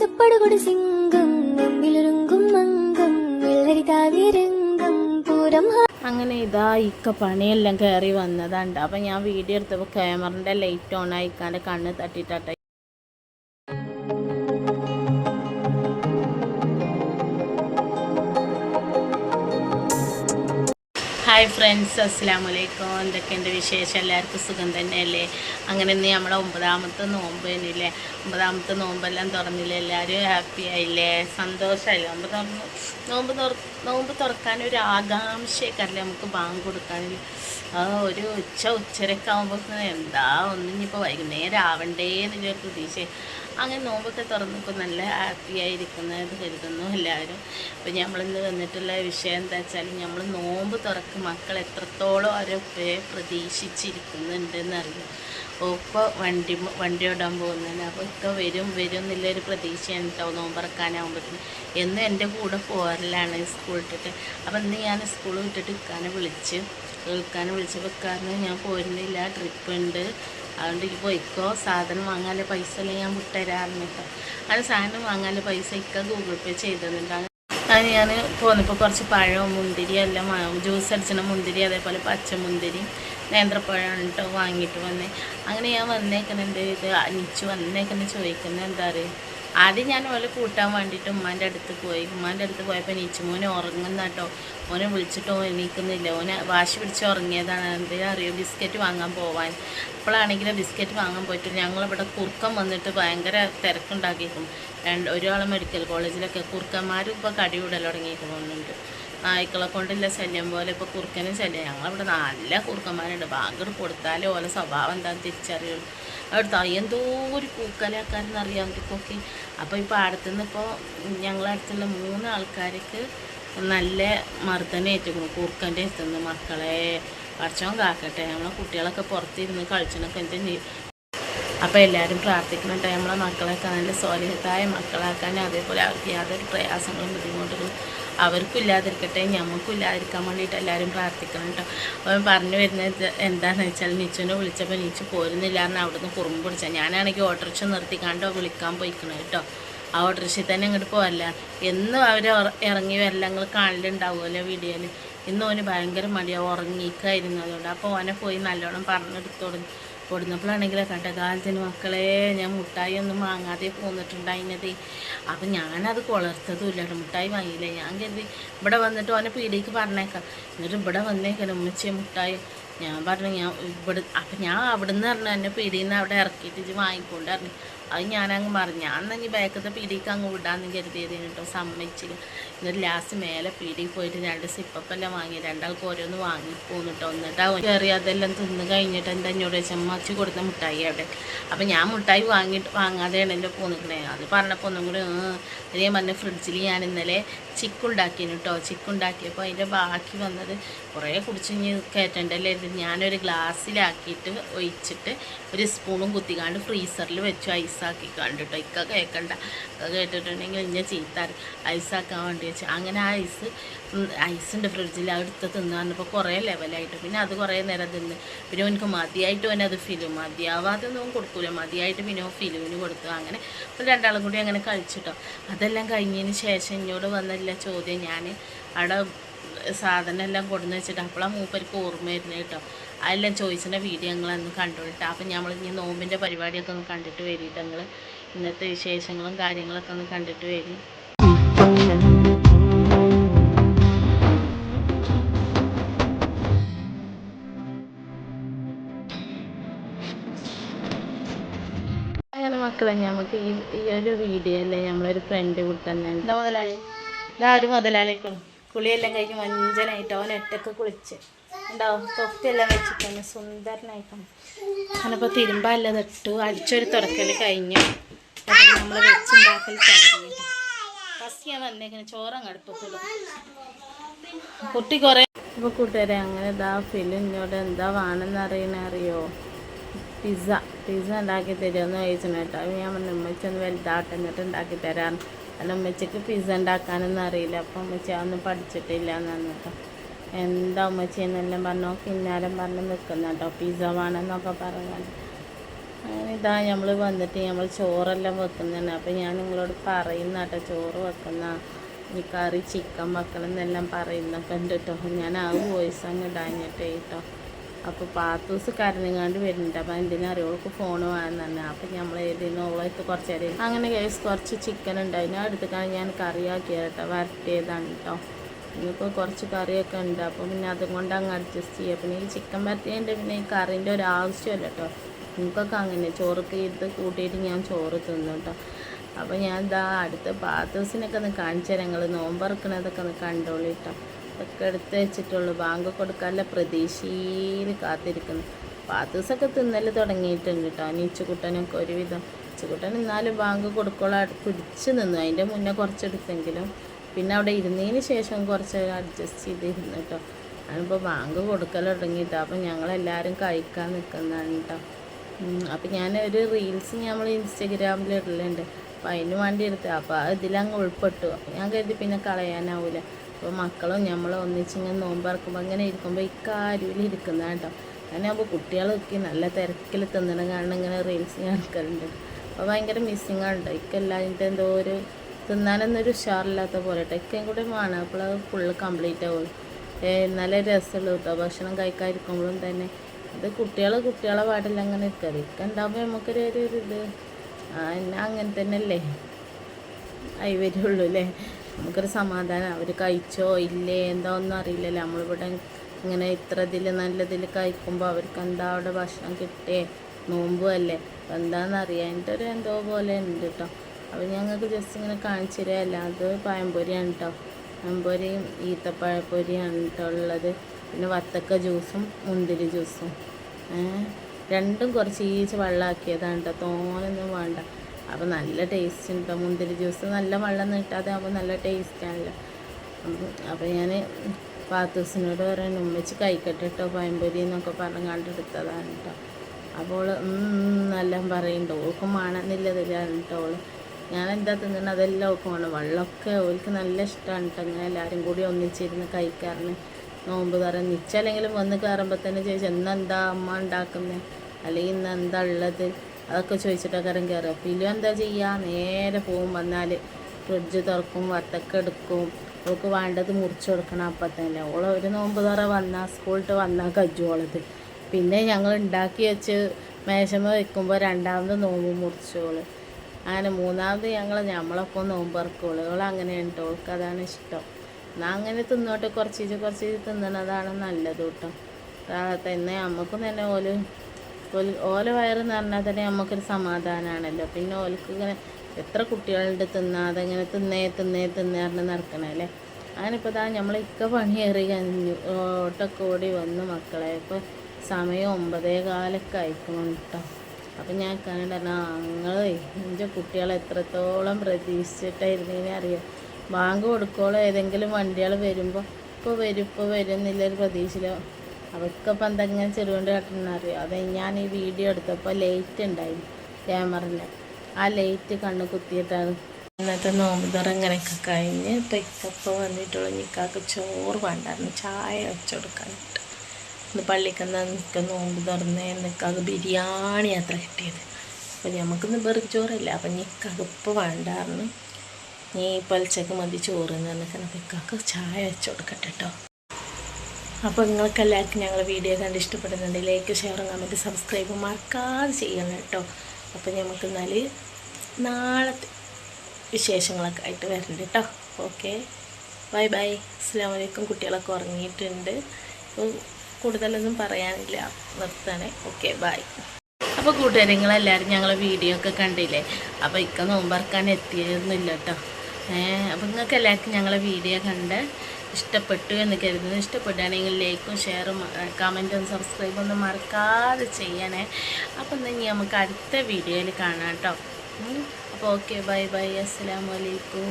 മാസപ്പടുകൊടി സിംഗം നമ്മിലൊരുങ്കും മംഗം വെള്ളരി താവിരംഗം പൂരം അങ്ങനെ ഇതാ ഇക്ക പണിയെല്ലാം കയറി വന്നതാണ്ട് അപ്പം ഞാൻ വീഡിയോ എടുത്തപ്പോൾ ക്യാമറിന്റെ ലൈറ്റ് ഓൺ ആയിക്കാണ്ട് കണ്ണ് തട്ടിട്ടെ ഹായ് ഫ്രണ്ട്സ് അസ്സാം വലൈക്കും എന്തൊക്കെയുണ്ട് വിശേഷം? എല്ലാവർക്കും സുഖം തന്നെയല്ലേ? അങ്ങനെ ഇന്ന് നമ്മളെ ഒമ്പതാമത്തെ നോമ്പ് തന്നെയില്ലേ? ഒമ്പതാമത്തെ നോമ്പെല്ലാം തുറന്നില്ലേ? എല്ലാവരും ഹാപ്പി ആയില്ലേ? സന്തോഷമായില്ലേ നോമ്പ് തുറന്ന് നോമ്പ് തുറ നോമ്പ് തുറക്കാനൊരു ഒരു ആകാംക്ഷയൊക്കെയല്ലേ നമുക്ക് ബാങ്ക് കൊടുക്കാനില്ല ഒരു ഉച്ച ഉച്ചരൊക്കെ ആകുമ്പോൾ എന്താ ഒന്നിനിപ്പോൾ വൈകുന്നേരം ആവണ്ടേ എന്നുള്ളൊരു പ്രതീക്ഷ. അങ്ങനെ നോമ്പൊക്കെ തുറന്നപ്പോൾ നല്ല ഹാപ്പി ആയിരിക്കുന്നത് കരുതുന്നു എല്ലാവരും. അപ്പോൾ നമ്മളിന്ന് വന്നിട്ടുള്ള വിഷയം എന്താ വെച്ചാൽ നമ്മൾ നോമ്പ് തുറക്ക് മക്കൾ എത്രത്തോളം അവരൊക്കെ പ്രതീക്ഷിച്ചിരിക്കുന്നുണ്ടെന്ന് അറിയാം ഇപ്പോൾ വണ്ടി വണ്ടി ഓടാൻ പോകുന്നതിന് അപ്പോൾ ഇപ്പോൾ വരും വരും എന്നുള്ളൊരു പ്രതീക്ഷയാണ് കേട്ടോ നോമ്പറക്കാനാകുമ്പോഴത്തേന് എന്നും എന്റെ കൂടെ പോരലാണ് സ്കൂൾ വിട്ടിട്ട് അപ്പോൾ ഇന്ന് ഞാൻ സ്കൂൾ വിട്ടിട്ട് ഇക്കാനെ വിളിച്ച് ഇക്കാനെ വിളിച്ചപ്പോൾ ഇക്കാരന് ഞാൻ പോരുന്നില്ല ട്രിപ്പ് ഉണ്ട് അതുകൊണ്ട് ഈ പോയിക്കോ സാധനം വാങ്ങാനുള്ള പൈസ എല്ലാം ഞാൻ വിട്ടുതരാറുണ്ട് കേട്ടോ. അത് സാധനം വാങ്ങാനുള്ള പൈസ ഇക്ക ഗൂഗിൾ പേ ചെയ്തിട്ടുണ്ട്. അത് ഞാൻ പോന്നപ്പോൾ കുറച്ച് പഴവും മുന്തിരി എല്ലാം ജ്യൂസ് അടിച്ചണ മുന്തിരി അതേപോലെ പച്ചമുന്തിരി നേന്ത്രപ്പഴം കേട്ടോ വാങ്ങിയിട്ട് വന്നേ. അങ്ങനെ ഞാൻ വന്നേക്കണെന്റെ ഇത് അനിച്ചു വന്നേക്കണേ ചോദിക്കുന്നത് എന്താ പറയുക ആദ്യം ഞാൻ ഓലെ കൂട്ടാൻ വേണ്ടിയിട്ട് ഉമ്മാന്റെ അടുത്ത് പോയി. ഉമ്മാന്റെ അടുത്ത് പോയപ്പോൾ നീച്ചു മോനെ ഉറങ്ങുന്ന കേട്ടോ ഓനെ വിളിച്ചിട്ടോ എണീക്കുന്നില്ല. ഓനെ വാശി പിടിച്ച് ഉറങ്ങിയതാണ്. എന്തെങ്കിലും അറിയോ? ബിസ്ക്കറ്റ് വാങ്ങാൻ പോവാൻ. ഇപ്പോഴാണെങ്കിൽ ബിസ്ക്കറ്റ് വാങ്ങാൻ പോയിട്ട് ഞങ്ങളിവിടെ കുറുക്കം വന്നിട്ട് ഭയങ്കര തിരക്കുണ്ടാക്കിയിരിക്കും രണ്ട് ഒരാൾ മെഡിക്കൽ കോളേജിലൊക്കെ കുറുക്കന്മാരും ഇപ്പോൾ കടി വിടൽ തുടങ്ങിയിരിക്കുന്നുണ്ട് നായ്ക്കളെ കൊണ്ടുള്ള ശല്യം പോലെ ഇപ്പോൾ കുറുക്കനും ശല്യം. ഞങ്ങളിവിടെ നല്ല കുറുക്കന്മാരുണ്ട്. ബാങ്ക് കൊടുത്താലേ ഓലെ സ്വഭാവം എന്താണെന്ന് തിരിച്ചറിയുള്ളൂ. അവിടെ എന്തോ ഒരു പൂക്കലാക്കാരെന്നറിയാം അവർക്കൊക്കെ അപ്പോൾ ഈ പാടത്തുനിന്ന് ഇപ്പോൾ ഞങ്ങളെ അടുത്തുള്ള മൂന്ന് ആൾക്കാർക്ക് നല്ല മർദ്ദനേറ്റിരിക്കുന്നു കൂർക്കന്റെ അടുത്തുനിന്ന് മക്കളെ പഠിച്ചവൻ കാക്കട്ടെ നമ്മളെ കുട്ടികളൊക്കെ പുറത്തിരുന്ന് കളിച്ചണൊക്കെ എന്തും അപ്പോൾ എല്ലാവരും പ്രാർത്ഥിക്കണം കേട്ടോ. നമ്മളെ മക്കളൊക്കെ നല്ല സ്വാലിഹത്തായ മക്കളാക്കാൻ അതേപോലെ അവർക്ക് യാതൊരു പ്രയാസങ്ങളും ബുദ്ധിമുട്ടുകളും അവർക്കും ഇല്ലാതിരിക്കട്ടെ ഞമ്മക്കും ഇല്ലാതിരിക്കാൻ വേണ്ടിയിട്ട് എല്ലാവരും പ്രാർത്ഥിക്കണം അവൻ പറഞ്ഞു വരുന്നത് എന്താണെന്ന് വെച്ചാൽ നിച്ചുവിനെ വിളിച്ചപ്പോൾ നിച്ചു പോരുന്നില്ല എന്ന് അവിടുന്ന് കുറുമ്പ് പിടിച്ചാൽ ഞാനാണെങ്കിൽ ഓട്ടോറിക്ഷ നിർത്തിക്കാണ്ടോ വിളിക്കാൻ പോയിക്കണം കേട്ടോ. ആ ഓട്ടോറിക്ഷയിൽ തന്നെ അങ്ങോട്ട് പോകല്ല എന്നും അവർ ഇറങ്ങി വരല്ല. നിങ്ങൾ കാണലുണ്ടാവുമല്ലോ വീഡിയോയിൽ. ഇന്ന് ഓന് ഭയങ്കര മടിയാണ് ഉറങ്ങിക്കായിരുന്നു. അതുകൊണ്ട് അപ്പോൾ ഓനെ പോയി നല്ലോണം പറഞ്ഞെടുത്തു തുടങ്ങി കൊടുന്നപ്പോഴാണെങ്കിൽ കണ്ട കാലത്തിന് മക്കളെ ഞാൻ മുട്ടായി ഒന്നും വാങ്ങാതെ പോന്നിട്ടുണ്ടായിരുന്നത് അപ്പം ഞാനത് കൊളർത്തതുമില്ല മുട്ടായി വാങ്ങിയില്ല. ഞാൻ കരുതി ഇവിടെ വന്നിട്ട് ഓനെ പീടിക്ക് പറഞ്ഞേക്കാം. എന്നിട്ട് ഇവിടെ വന്നേക്കാൻ ഉമ്മച്ചിയെ മുട്ടായി. ഞാൻ പറഞ്ഞു ഞാൻ ഇവിടെ അപ്പം ഞാൻ അവിടെ നിന്ന് പറഞ്ഞു എന്നെ പീടിയിൽ നിന്ന് അവിടെ ഇറക്കിയിട്ട് ഇത് പറഞ്ഞു. അത് ഞാനങ്ങ് മറിഞ്ഞ. അന്ന് ഇനി ബാക്കത്തെ പീടിക്ക് അങ്ങ് വിടാമെന്ന് കരുതിയത് കേട്ടോ സമ്മതിച്ചില്ല. എന്നിട്ട് ലാസ്റ്റ് മേലെ പീടിയിൽ പോയിട്ട് രണ്ട് സിപ്പപ്പെല്ലാം വാങ്ങി. രണ്ടാൾക്ക് ഓരോന്ന് വാങ്ങി പോന്നിട്ടോ എന്നിട്ട് അവൻ കയറി അതെല്ലാം തിന്ന് കഴിഞ്ഞിട്ട് എന്റെ എന്നോട് ചെമ്മച്ചി കൊടുത്ത മിഠായി അവിടെ അപ്പം ഞാൻ മിഠായി വാങ്ങിയിട്ട് വാങ്ങാതെയാണ് എന്റെ പോന്നിക്കണേ അത് പറഞ്ഞപ്പോൾ ഒന്നും കൂടി അതേ പറഞ്ഞ ഫ്രിഡ്ജിൽ ഞാൻ ഇന്നലെ ചിക്കുണ്ടാക്കിന് കേട്ടോ ചിക്കുണ്ടാക്കിയപ്പോൾ അതിന്റെ ബാക്കി വന്നത് കുറേ കുടിച്ച് കയറ്റണ്ടല്ലേ ഞാനൊരു ഗ്ലാസ്സിലാക്കിയിട്ട് ഒഴിച്ചിട്ട് ഒരു സ്പൂണും കുത്തിക്കാണ്ട് ഫ്രീസറിൽ വെച്ചു. ഐസാക്കി കണ്ടിട്ടോ? ഇക്ക കേൾക്കണ്ട കേട്ടിട്ടുണ്ടെങ്കിൽ ഇങ്ങനെ ചീത്താറി. ഐസാക്കാൻ വേണ്ടി വെച്ചു. അങ്ങനെ ആ ഐസ് ഐസുണ്ട് ഫ്രിഡ്ജിൽ അടുത്ത് തിന്ന് വന്നപ്പോൾ കുറേ ലെവലായിട്ട് പിന്നെ അത് കുറേ നേരം തിന്ന്. പിന്നെ എനിക്ക് മതിയായിട്ട് തന്നെ അത് ഫിലിം മതിയാവാതെ ഒന്നും കൊടുക്കൂല. മതിയായിട്ട് പിന്നെ ഫിലിമിന് കൊടുത്തു അങ്ങനെ രണ്ടാളും കൂടി അങ്ങനെ കഴിച്ചിട്ടോ. അതെല്ലാം കഴിഞ്ഞതിന് ശേഷം എന്നോട് വന്നില്ല ചോദ്യം. ഞാൻ അവിടെ സാധനം എല്ലാം കൊടുന്ന് വെച്ചിട്ട്. അപ്പോഴാണ് മൂപ്പർക്ക് ഓർമ്മ വരുന്നത് കേട്ടോ അതെല്ലാം ചോദിച്ചിന്റെ വീഡിയോ ഞങ്ങളന്ന് കണ്ടുകൊണ്ടിട്ട് അപ്പം നമ്മൾ ഇനി നോമ്പിന്റെ പരിപാടിയൊക്കെ ഒന്ന് കണ്ടിട്ട് വരിയിട്ട് ഞങ്ങൾ ഇന്നത്തെ വിശേഷങ്ങളും കാര്യങ്ങളൊക്കെ ഒന്ന് കണ്ടിട്ട് വരും. അങ്ങനെ മക്കളെ നമുക്ക് ഈ ഈ ഒരു വീഡിയോ അല്ലേ നമ്മളൊരു ഫ്രണ്ട് വിട്ടെന്നെ തന്നെ. മുതലാളി. ഇതാ ഒരു മുതലാളിക്കും. കുളിയെല്ലാം കഴിഞ്ഞ് മഞ്ചനായിട്ട് അവൻ ഒറ്റയ്ക്ക് കുളിച്ച്. ഉണ്ടാവും തൊപ്പിയെല്ലാം വെച്ചിട്ടാണ്. സുന്ദരനായിട്ടാണ്. അങ്ങനിപ്പോൾ തിരുമ്പല്ല തട്ടു അടിച്ചൊരു തുറക്കൽ കഴിഞ്ഞു. നമ്മൾ വെച്ചുണ്ടാക്കൽ തുടങ്ങി. ഫസ്റ്റ് ഞാൻ വന്നേക്കണ. കുട്ടി കുറേ ഇപ്പൊ കൂട്ടുകാരെ അങ്ങനെ ഇതാ ഫിലിനോട് എന്താ വേണമെന്ന് അറിയണ അറിയോ? പിസ്സ. പിസ്സ ഉണ്ടാക്കി തരുമെന്ന് ചോദിച്ചു കേട്ടോ. ഞാൻ പറഞ്ഞു ഉമ്മച്ച ഒന്ന് വലുതാട്ടെ എന്നിട്ട് ഉണ്ടാക്കി തരാം. അല്ല ഉമ്മച്ചക്ക് പിസ്സ ഉണ്ടാക്കാനൊന്നും അറിയില്ല. അപ്പം ഉമ്മച്ച ഒന്നും പഠിച്ചിട്ടില്ല എന്നാണ് കേട്ടോ. എന്താ ഉമ്മച്ചി എന്നെല്ലാം പറഞ്ഞു? പിന്നാലും പറഞ്ഞ് നിൽക്കുന്ന കേട്ടോ പിസ്സ വേണമെന്നൊക്കെ പറഞ്ഞാൽ അങ്ങനെ ഇതാ നമ്മൾ വന്നിട്ട് നമ്മൾ ചോറെല്ലാം വെക്കുന്നതാണ്. അപ്പം ഞാൻ നിങ്ങളോട് പറയുന്ന കേട്ടോ ചോറ് വെക്കുന്ന ഈ കറി ചിക്കൻ വെക്കണം എന്നെല്ലാം പറയുന്നൊക്കെ ഉണ്ട് കേട്ടോ ഞാൻ ആ വോയിസ് അങ്ങ് ഇടാഞ്ഞിട്ട് കേട്ടോ. അപ്പോൾ പാത്തൂസ് കരഞ്ഞങ്ങാണ്ട് വരുന്നുണ്ട്. അപ്പം എന്തിനാ അറിയോൾക്ക് ഫോൺ വേണം തന്നെ അപ്പം നമ്മൾ ഏതിനും ഓളായിട്ട് കുറച്ച് നേരം അങ്ങനെ കേസ് കുറച്ച് ചിക്കൻ ഉണ്ടായിരുന്നു അടുത്തേക്കാണ് ഞാൻ കറിയാക്കിയത് കേട്ടോ വരട്ടിയതാണ് കേട്ടോ. ഇനിയിപ്പോൾ കുറച്ച് കറിയൊക്കെ ഉണ്ട്. അപ്പോൾ പിന്നെ അതും കൊണ്ട് അങ്ങ് അഡ്ജസ്റ്റ് ചെയ്യുക പിന്നെ ഈ ചിക്കൻ വരട്ടിയതിന്റെ പിന്നെ ഈ കറിന്റെ ഒരു ആവശ്യമില്ല കേട്ടോ. നമുക്കൊക്കെ അങ്ങനെ ചോറൊക്കെ ഇത് കൂട്ടിയിട്ട് ഞാൻ ചോറ് തിന്നു കേട്ടോ. അപ്പോൾ ഞാൻ ഇതാ അടുത്ത പാത്തൂസിനൊക്കെ ഒന്ന് കാണിച്ചു തരാം. ഞങ്ങൾ നോമ്പറക്കണതൊക്കെ ഒന്ന് കണ്ടോളൂ കേട്ടോ. ഒക്കെ എടുത്ത് വെച്ചിട്ടുള്ളൂ. ബാങ്ക് കൊടുക്കാനുള്ള പ്രതീക്ഷയിൽ കാത്തിരിക്കുന്നു. പാത്തൂസൊക്കെ തിന്നൽ തുടങ്ങിയിട്ടുണ്ട് കേട്ടോ. നീച്ചുകുട്ടനൊക്കെ ഒരുവിധം. നീച്ചുകുട്ടൻ എന്നാലും ബാങ്ക് കൊടുക്കോളം. പിടിച്ച് നിന്നു. അതിന്റെ മുന്നേ കുറച്ചെടുത്തെങ്കിലും പിന്നെ അവിടെ ഇരുന്നതിന് ശേഷം കുറച്ച് അഡ്ജസ്റ്റ് ചെയ്തിരുന്നു കേട്ടോ. അതിപ്പോൾ ബാങ്ക് കൊടുക്കൽ തുടങ്ങിയിട്ടോ. അപ്പം ഞങ്ങളെല്ലാവരും കഴിക്കാൻ നിൽക്കുന്നതാണ് കേട്ടോ. അപ്പം ഞാനൊരു റീൽസ് നമ്മൾ ഇൻസ്റ്റഗ്രാമിൽ ഇടലുണ്ട്. അപ്പം അതിന് വേണ്ടി എടുത്ത് അപ്പോൾ ഇതിലങ്ങ് ഉൾപ്പെട്ടു. അപ്പം ഞാൻ കരുതി പിന്നെ കളയാനാവില്ല അപ്പോൾ മക്കളും നമ്മളും ഒന്നിച്ചിങ്ങനെ നോമ്പറക്കുമ്പോൾ അങ്ങനെ ഇരിക്കുമ്പോൾ ഇക്കാര്യത്തിൽ ഇരിക്കുന്ന കേട്ടോ. അങ്ങനെയാകുമ്പോൾ കുട്ടികളൊക്കെ നല്ല തിരക്കിൽ തിന്നണം കാരണം ഇങ്ങനെ റീൽസ് ഞാൻ കാണിക്കലുണ്ട് അപ്പോൾ ഭയങ്കര മിസ്സിങ് ആണ് ഇക്കെല്ലാതിന്റെ എന്തോ ഒരു തിന്നാനൊന്നൊരു ഉഷാറില്ലാത്ത പോലെ കേട്ടോ ഇക്കയും കൂടെ വേണം ഫുള്ള് കംപ്ലീറ്റ് ആവും. നല്ല രസമുള്ളൂ കേട്ടോ ഭക്ഷണം കഴിക്കാതിരിക്കുമ്പോഴും തന്നെ. അത് കുട്ടികൾ കുട്ടികളെ പാടില്ല അങ്ങനെ ഇരിക്കുക ഇതൊക്കെ ഉണ്ടാകുമ്പോൾ നമുക്കൊരു ഒരു ഇത്. എന്നാ അങ്ങനെ തന്നെ അല്ലേ ആയി വരുള്ളൂ അല്ലേ നമുക്കൊരു സമാധാനം. അവർ കഴിച്ചോ ഇല്ലേ? എന്താ ഒന്നും അറിയില്ലല്ലോ. നമ്മളിവിടെ ഇങ്ങനെ ഇത്ര ഇതിൽ നല്ലതിൽ കഴിക്കുമ്പോൾ അവർക്ക് എന്താ അവിടെ ഭക്ഷണം കിട്ടേ നോമ്പുമല്ലേ എന്താണെന്ന് അറിയാന്റെ ഒരു എന്തോ പോലെ ഉണ്ട് കേട്ടോ അപ്പോൾ ഞങ്ങൾക്ക് ജസ്റ്റ് ഇങ്ങനെ കാണിച്ചു തരിക അല്ലാതെ പഴംപൊരിയാണ് കേട്ടോ പഴംപൊരിയും ഈത്തപ്പഴപ്പൊരിയാണ് കേട്ടോ ഉള്ളത്. പിന്നെ വത്തക്ക ജ്യൂസും മുന്തിരി ജ്യൂസും രണ്ടും കുറച്ച് ഈച്ച് വെള്ളമാക്കിയതാണ് കേട്ടോ തോനൊന്നും വേണ്ട. അപ്പോൾ നല്ല ടേസ്റ്റ് ഉണ്ട് മുന്തിരി ജ്യൂസ് നല്ല വെള്ളം നീട്ടാതെ ആകുമ്പോൾ നല്ല ടേസ്റ്റാണല്ലോ അപ്പോൾ ഞാൻ പാത്തൂസിനോട് പറയാൻ ഉമ്മച്ച് കൈക്കെട്ട് കേട്ടോ പഴംപൊരി എന്നൊക്കെ പറഞ്ഞ് കണ്ടെടുത്തതാണ് കേട്ടോ അപ്പോൾ എന്നെല്ലാം പറയുന്നുണ്ട് ഓൾക്കും വേണമെന്നില്ലതിലാണ് കേട്ടോ ഞാൻ എന്താ തിന്നുന്നത് അതെല്ലാം ഒക്കെ വേണം വെള്ളമൊക്കെ ഓൽക്ക് നല്ല ഇഷ്ടമാണ് കേട്ടോ അങ്ങനെ എല്ലാവരും കൂടി ഒന്നിച്ചിരുന്ന് കഴിക്കാറിന്. നോമ്പ് തറ നിച്ചല്ലെങ്കിലും വന്ന് കയറുമ്പോൾ തന്നെ ചോദിച്ചു ഇന്നെന്താ അമ്മ ഉണ്ടാക്കുന്നത് അല്ലെങ്കിൽ ഇന്ന് എന്താ ഉള്ളത്? അതൊക്കെ ചോദിച്ചിട്ടൊക്കെ കയറുക ഫിലു എന്താ ചെയ്യുക നേരെ പോകും വന്നാൽ ഫ്രിഡ്ജ് തുറക്കും വത്തക്ക എടുക്കും. അവൾക്ക് വേണ്ടത് മുറിച്ച് കൊടുക്കണം അപ്പം തന്നെ. ഓൾ ഒരു നോമ്പ് തറ വന്നാൽ സ്കൂളിട്ട് വന്നാൽ കജ്ജോളത് പിന്നെ ഞങ്ങൾ ഉണ്ടാക്കി വെച്ച് മേശമ വെക്കുമ്പോൾ രണ്ടാമത് നോമ്പ് മുറിച്ചോൾ അങ്ങനെ മൂന്നാമത് ഞങ്ങൾ ഞമ്മളൊക്കെ നോമ്പ് ഇറക്കുള്ളൂ ഓൾ അങ്ങനെയാണ്. ടോൾക്ക് അതാണ് ഇഷ്ടം. എന്നാൽ അങ്ങനെ തിന്നോട്ടെ. കുറച്ച് കുറച്ച് തിന്നണതാണ് നല്ലത് കേട്ടോ. തന്നെ നമുക്കും തന്നെ ഓൽ ഓൽ ഓല വയറ് പറഞ്ഞാൽ തന്നെ നമുക്കൊരു സമാധാനമാണല്ലോ പിന്നെ ഓൽക്ക് ഇങ്ങനെ എത്ര കുട്ടികളുണ്ട് തിന്നാതെ ഇങ്ങനെ തിന്നേ തിന്നേ തിന്നേ പറഞ്ഞ് നടക്കണല്ലേ അങ്ങനെ ഇപ്പോൾ ഇതാ നമ്മൾ ഇക്ക പണിയേറി കഴിഞ്ഞു. ഓട്ടൊക്കെ ഓടി വന്നു മക്കളെ. ഇപ്പോൾ സമയം ഒമ്പതേ കാലൊക്കെ അയക്കണം കേട്ടോ അപ്പം ഞാൻ കണ്ടല്ലോ നിങ്ങൾ എന്റെ കുട്ടികളെ എത്രത്തോളം പ്രതീക്ഷിച്ചിട്ടായിരുന്നേ അറിയാം. ബാങ്ക് കൊടുക്കോളോ ഏതെങ്കിലും വണ്ടികൾ വരുമ്പോൾ ഇപ്പോൾ വരും ഇപ്പോൾ വരും എന്നുള്ളൊരു പ്രതീക്ഷയിലോ. അവർക്കിപ്പോൾ എന്തെങ്കിലും ചെറുകൊണ്ട് കാട്ടണമെന്ന് അറിയാം? അത് ഞാൻ ഈ വീഡിയോ എടുത്തപ്പോൾ ലൈറ്റ് ഉണ്ടായിരുന്നു ക്യാമറയിൽ ആ ലൈറ്റ് കണ്ണ് കുത്തിയിട്ടാണ്. ഇന്നത്തെ നോമ്പ് തുറ ഇങ്ങനെയൊക്കെ കഴിഞ്ഞ് ഇപ്പം ഇക്കപ്പോൾ വന്നിട്ടുള്ള നിക്കാക്ക് ചോറ് വേണ്ടായിരുന്നു ചായ വെച്ചു കൊടുക്കാനായിട്ട്. ഇന്ന് പള്ളിക്കെന്നാ നിൽക്ക നോമ്പ് തുറന്ന് നിക്കാക്ക് ബിരിയാണി അത്ര കിട്ടിയത്. അപ്പം നമുക്കിന്ന് വെറും ചോറല്ല അപ്പം നിക്കാക്ക് ഇപ്പോൾ വേണ്ടായിരുന്നു നീ പൊലച്ചക്ക് മതി ചോറ് എന്ന് പറഞ്ഞാൽ അപ്പം ഇക്കാക്ക് ചായ വെച്ച് കൊടുക്കട്ടെ കേട്ടോ അപ്പോൾ നിങ്ങൾക്ക് എല്ലാവർക്കും ഞങ്ങൾ വീഡിയോ കണ്ട് ഇഷ്ടപ്പെടുന്നുണ്ട് ലൈക്ക് ഷെയർ കമന്റ് സബ്സ്ക്രൈബ് മറക്കാതെ ചെയ്യണം കേട്ടോ അപ്പോൾ നമുക്ക് എന്നാൽ നാളത്തെ വിശേഷങ്ങളൊക്കെ ആയിട്ട് വരണ്ട് കേട്ടോ ഓക്കെ ബൈ ബൈ അസ്സാം വലൈക്കും കുട്ടികളൊക്കെ ഉറങ്ങിയിട്ടുണ്ട്. അപ്പോൾ കൂടുതലൊന്നും പറയാനില്ല. നിർത്താനേ ഓക്കെ ബായ് അപ്പോൾ കൂട്ടുകാരിങ്ങളെല്ലാവരും ഞങ്ങൾ വീഡിയോ ഒക്കെ കണ്ടില്ലേ? അപ്പോൾ ഇക്ക നോമ്പറക്കാൻ എത്തിയിരുന്നില്ല കേട്ടോ ഏഹ് അപ്പോൾ നിങ്ങൾക്ക് എല്ലാവർക്കും ഞങ്ങളെ വീഡിയോ കണ്ട് ഇഷ്ടപ്പെട്ടു എന്ന് കരുതുന്നു. ഇഷ്ടപ്പെടുകയാണെങ്കിൽ ലൈക്കും ഷെയറും കമന്റും സബ്സ്ക്രൈബും ഒന്നും മറക്കാതെ ചെയ്യണേ. അപ്പോൾ ഇനി നമുക്ക് അടുത്ത വീഡിയോയിൽ കാണാം കേട്ടോ അപ്പോൾ ഓക്കെ ബൈ ബൈ അസ്സാം വലൈക്കും